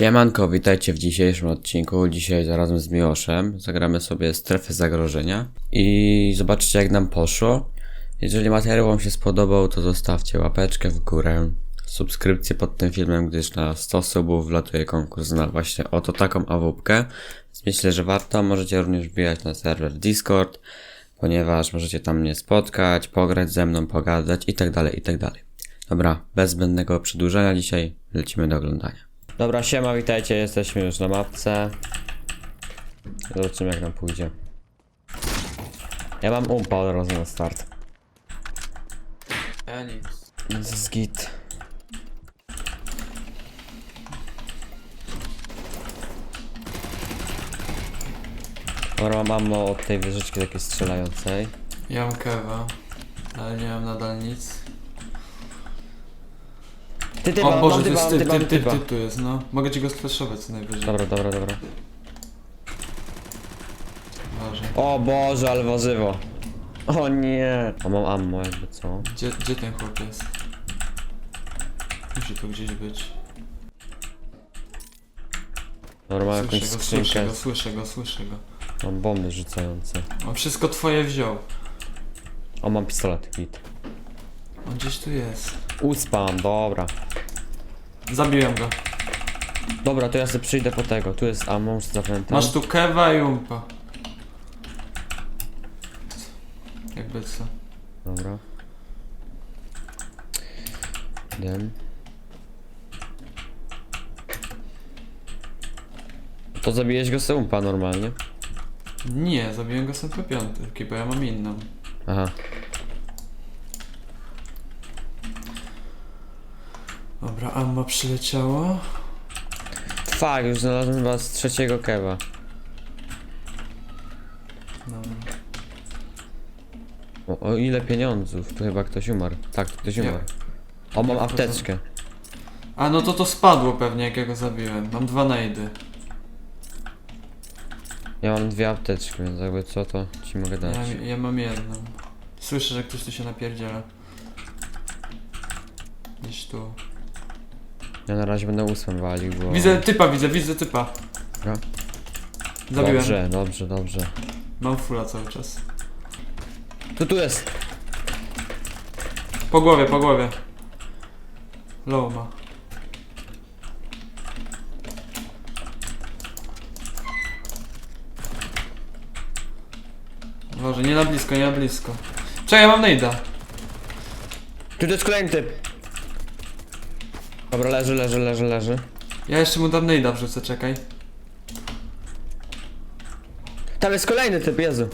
Siemanko, witajcie w dzisiejszym odcinku. Dzisiaj zarazem z Miłoszem zagramy sobie strefę zagrożenia i zobaczcie jak nam poszło. Jeżeli materiał wam się spodobał, to zostawcie łapeczkę w górę, subskrypcję pod tym filmem, gdyż na 100 subów wlatuje konkurs na właśnie oto taką awupkę. Myślę, że warto. Możecie również wbijać na serwer Discord, ponieważ możecie tam mnie spotkać, pograć ze mną, pogadać i tak dalej, i tak. Dobra, bez zbędnego przedłużenia dzisiaj lecimy do oglądania. Dobra, siema, witajcie, jesteśmy już na mapce. Zobaczymy jak nam pójdzie. Ja mam umpa od razu na start. Ja nic. Jest git. Dobra, mam ammo od tej wieżyczki takiej strzelającej. Ja mam kewa, ale nie mam nadal nic. Ty, ty, o mam, Boże, mam to typa, jest mam typ, typa, mam typ, typ, typa. typ tu jest, no. Mogę ci go sflashować co najwyżej. Dobra, dobra, dobra. Boże. O Boże, ale warzywo. O nie. O, mam ammo jakby co. Gdzie, gdzie ten chłop jest? Musi tu gdzieś być. Mam Słyszę jakąś go, słyszę skrzynkę. go, słyszę go, słyszę go. Mam bomby rzucające. On wszystko twoje wziął. O, mam pistolet, git. On gdzieś tu jest. Uspam, dobra. Zabiłem go. Dobra, to ja sobie przyjdę po tego. Tu jest muszę zapamiętać. Masz tu kewa i umpa. Jakby co. Dobra. Idę. To zabiłeś go z umpa normalnie? Nie, zabiłem go z MP5, bo ja mam inną. Aha. Dobra, ammo przyleciało. Fuck, już znalazłem z trzeciego kewa. Dobra. O, o ile pieniądzów? Tu chyba ktoś umarł. Tak, tu ktoś umarł. O, mam apteczkę. A no to to spadło pewnie jak ja go zabiłem. Mam dwa najdy. Ja mam dwie apteczki, więc jakby co to ci mogę dać. Ja, ja mam jedną. Słyszę, że ktoś tu się napierdziela. Gdzieś tu. Ja na razie będę ósmym walił, bo... Widzę typa, widzę, widzę typa. Dobra. Zabiłem. Dobrze, dobrze, dobrze. Mam fula cały czas. Tu, tu jest! Po głowie, po głowie. Low ma. Boże, nie na blisko, nie na blisko. Czekaj, ja mam nejda. Tu to jest kolejny typ! Dobra, leży, leży, leży, leży. Ja jeszcze mu dam nejda wrzucę, czekaj. Tam jest kolejny typ, Jezu.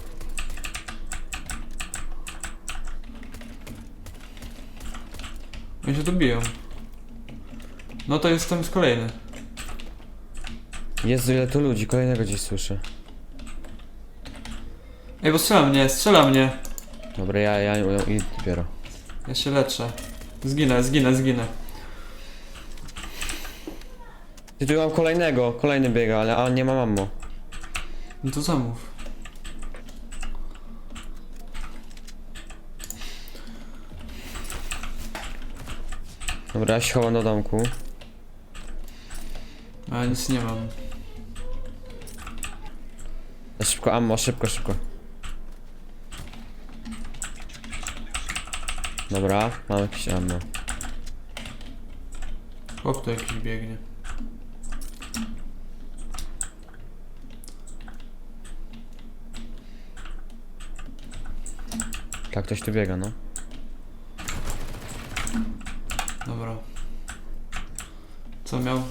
Oni się tu biją. No to jest tam jest kolejny. Jezu, ile tu ludzi, kolejnego gdzieś słyszę. Ej, bo strzela mnie, strzela mnie. Dobra, ja, ja, ja i dopiero. Ja się leczę. Zginę, zginę, zginę. Ty tu mam kolejnego, kolejny biega, ale a nie mam ammo. No to zamów. Dobra, ja się chowam do domku. A nic nie mam. Ja Szybko ammo, szybko, szybko. Dobra, mam jakieś ammo. Chłop tu jakiś biegnie. Tak, ktoś tu biega, no. Dobra. Co miał?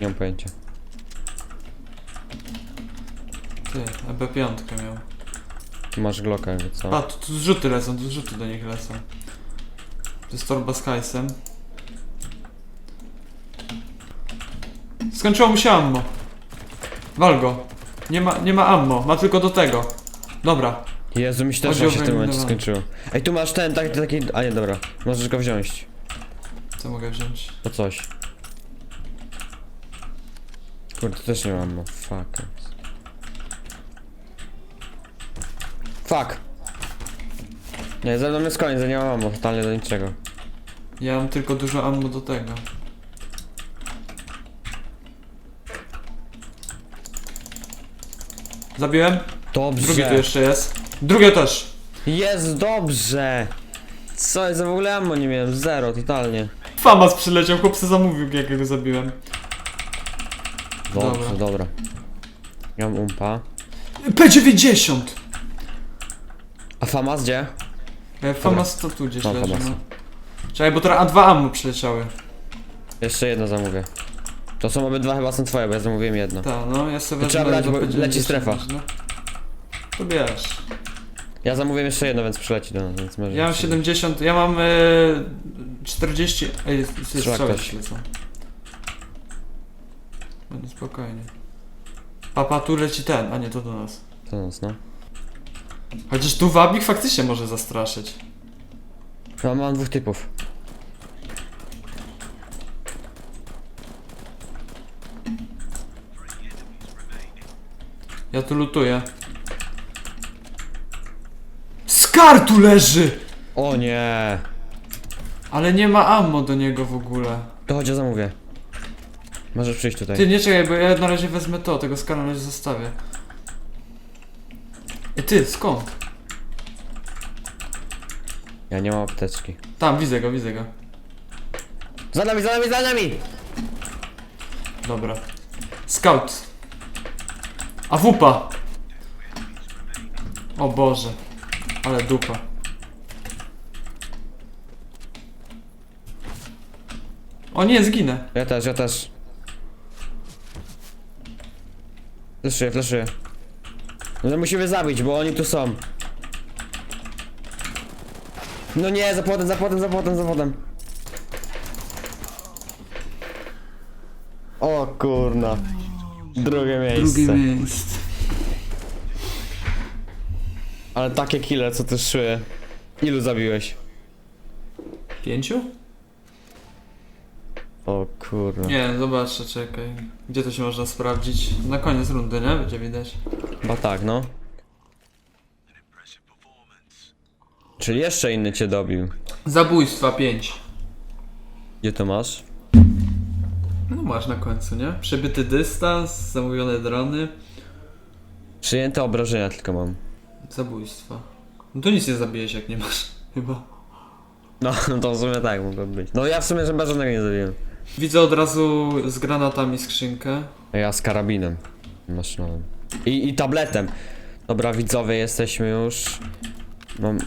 Nie mam pojęcia. Ty, EB5 miał. Tu masz Glocka, jakby co? A, tu, tu zrzuty lecą, tu zrzuty do nich lecą. To jest torba z hajsem. Skończyło mu się ammo. Wal go. Nie ma, nie ma ammo, ma tylko do tego. Dobra. Jezu, mi się też w tym momencie skończyło. Ej, tu masz ten, taki, taki... A nie, dobra. Możesz go wziąć. Co mogę wziąć? Po coś. Kurde, też nie mam, no. Fuck. Fuck. Nie, ze mną jest koniec, ja nie mam ammo, totalnie do niczego. Ja mam tylko dużo ammo do tego. Zabiłem? Drugi tu jeszcze jest. Drugie też. Jest dobrze. Co jest, w ogóle ammo nie miałem, zero, totalnie. Famas przyleciał, chłop se zamówił, jak go zabiłem. Dobrze, Dobra. dobra. Ja mam umpa. P90! A Famas gdzie? E, Famas to tu gdzieś Mam leży, Famasa. no. Czekaj, bo teraz A dwa ammo przyleciały. Jeszcze jedno zamówię. To są obydwa chyba są twoje, bo ja zamówiłem jedno. Tak, no, ja sobie To trzeba wezmę brać, do bo P90, leci strefa. No. To bierz. Ja zamówiłem jeszcze jedno, więc przyleci do nas, więc może... Ja mam 70, ja mam e, 40. Ej, Strzela strzały ktoś. lecą. Będę spokojnie. Papa, tu leci ten, a nie to do nas. To nas, no. Chociaż tu wabik faktycznie może zastraszyć. No, mam dwóch typów. Ja tu lutuję. Skar tu leży! O nie! Ale nie ma ammo do niego w ogóle. To chodź, ja zamówię. Możesz przyjść tutaj. Ty nie czekaj, bo ja na razie wezmę to, tego skara na razie zostawię. Ej ty, skąd? Ja nie mam apteczki. Tam, widzę go, widzę go. Za nami, za nami, za nami! Dobra. Scout. A wupa. O Boże. Ale dupa. O nie, zginę. Ja też, ja też. Fleszuję, fleszuję. No to musimy zabić, bo oni tu są. No nie, za płotem, za płotem, za płotem, za płotem. O kurna. Drugie miejsce. miejsce. Ale takie kile, co ty szły. Ilu zabiłeś? Pięciu? O kurna. Nie, zobaczę, czekaj. Gdzie to się można sprawdzić? Na koniec rundy, nie? Będzie widać. Chyba tak, no. Czyli jeszcze inny cię dobił. Zabójstwa 5. Gdzie to masz? No masz na końcu, nie? Przebyty dystans, zamówione drony, Przyjęte obrażenia tylko mam. Zabójstwa. No to nic nie zabijesz jak nie masz, chyba. No, no to w sumie tak mogło być. No ja w sumie chyba żadnego nie zabiłem. Widzę od razu z granatami skrzynkę. Ja z karabinem maszynowym. I, I tabletem. Dobra, widzowie, jesteśmy już. Mam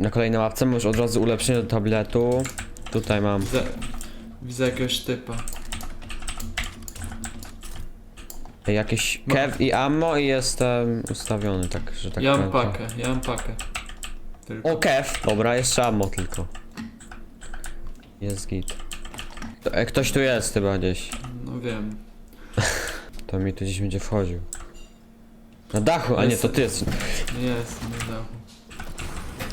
na kolejnej łapce, mam już od razu ulepszenie do tabletu. Tutaj mam. Widzę, widzę jakiegoś typa. Jakieś kev i ammo i jestem ustawiony, tak, że tak ja mam powiem. pakę, ja mam pakę. Tylko. O, kev! Dobra, jeszcze ammo tylko. Jest git. To, e, ktoś tu jest chyba gdzieś. No wiem. To mi tu gdzieś będzie wchodził. Na dachu, a nie, to ty jest. Jest, nie dachu.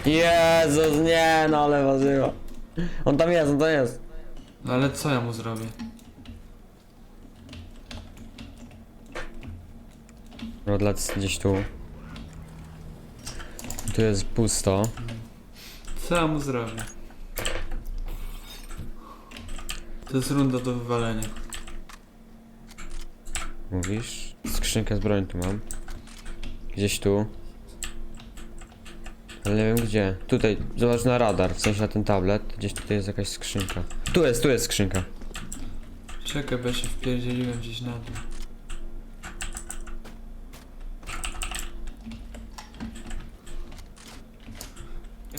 Jezus, nie, no ale ważyło. On tam jest, on tam jest. No ale co ja mu zrobię? Rodlec gdzieś tu. Tu jest pusto. Co ja mu zrobię? To jest runda do wywalenia. Mówisz? Skrzynkę z broni tu mam. Gdzieś tu. Ale nie wiem gdzie. Tutaj, zobacz na radar, w sensie na ten tablet. Gdzieś tutaj jest jakaś skrzynka. Tu jest, tu jest skrzynka. Czekaj, bo ja się wpierdzieliłem gdzieś na dół.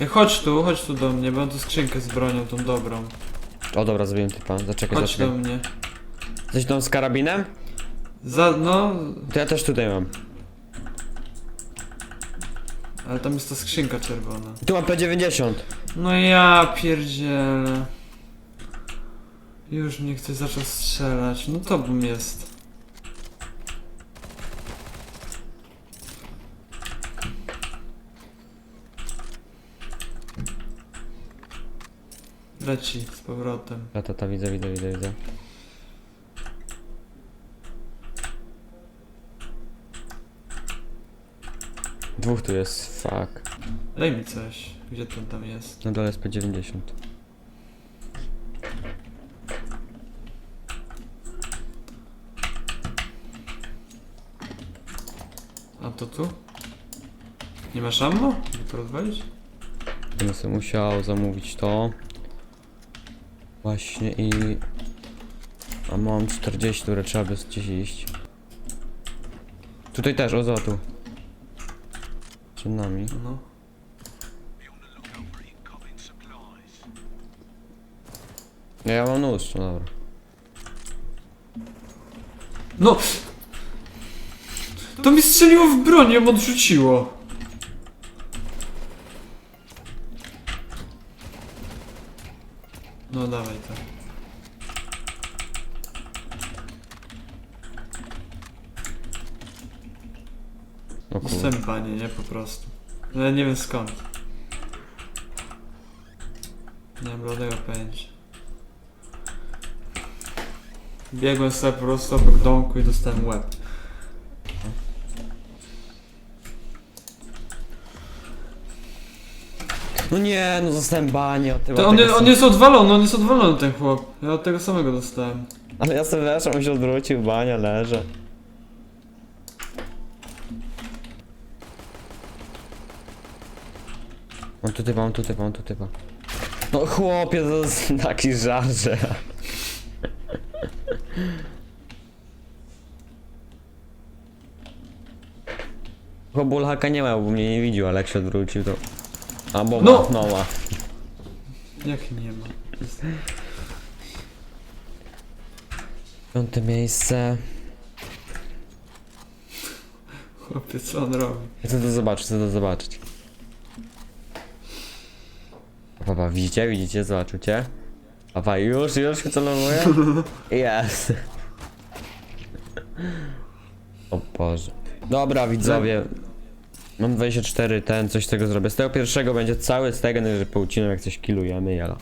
Chodź tu, chodź tu do mnie, bo mam tu skrzynkę z bronią, tą dobrą. O dobra, zrobiłem typa. Zaczekaj, Chodź do zaczekaj. mnie. Coś tam z karabinem? Za, no, To ja też tutaj mam. ale tam jest ta skrzynka czerwona. Tu mam P90. No ja pierdzielę. Już mnie ktoś zaczął strzelać, no to bym jest. Leci z powrotem. A to, to widzę, widzę, widzę, widzę. Dwóch tu jest, fuck. Daj mi coś. Gdzie ten tam jest? Na dole jest P90. A to tu? Nie masz ammo? Żeby to rozwalić? Będę sobie musiał zamówić to. Właśnie i... A mam 40, które trzeba by gdzieś iść. Tutaj też, o za tu. Przed nami. No. No ja mam nóż, no dobra. No! To mi strzeliło w broń, ją odrzuciło. No dawaj to. Stępanie, nie? Po prostu. No ja nie wiem skąd. Nie mam bladego pojęcia. Biegłem sobie po prostu obok domku i dostałem łeb. No nie, no zostałem banie od tego. To on, tego on sam- jest odwalony, on jest odwalony ten chłop. Ja od tego samego dostałem. Ale ja sobie weszłem, on się odwrócił, bania, leżę. Mam tu typa, mam tu typa, mam tu typa. No chłopie, to jest taki żarże. Chyba bulhaka nie miał, bo mnie nie widział, ale jak się odwrócił to... A bo No! ma, no ma. Jak nie ma? Piąte miejsce. Chłopie, co on robi? Chcę to zobaczyć, chcę to zobaczyć. Papa, widzicie, widzicie, zobaczycie? Papa, już, już się celowuje? Jest. O Boże. Dobra, widzowie. Mam 24, ten, coś z tego zrobię. Z tego pierwszego będzie cały z tego, że poucinam jak coś killujemy, jala.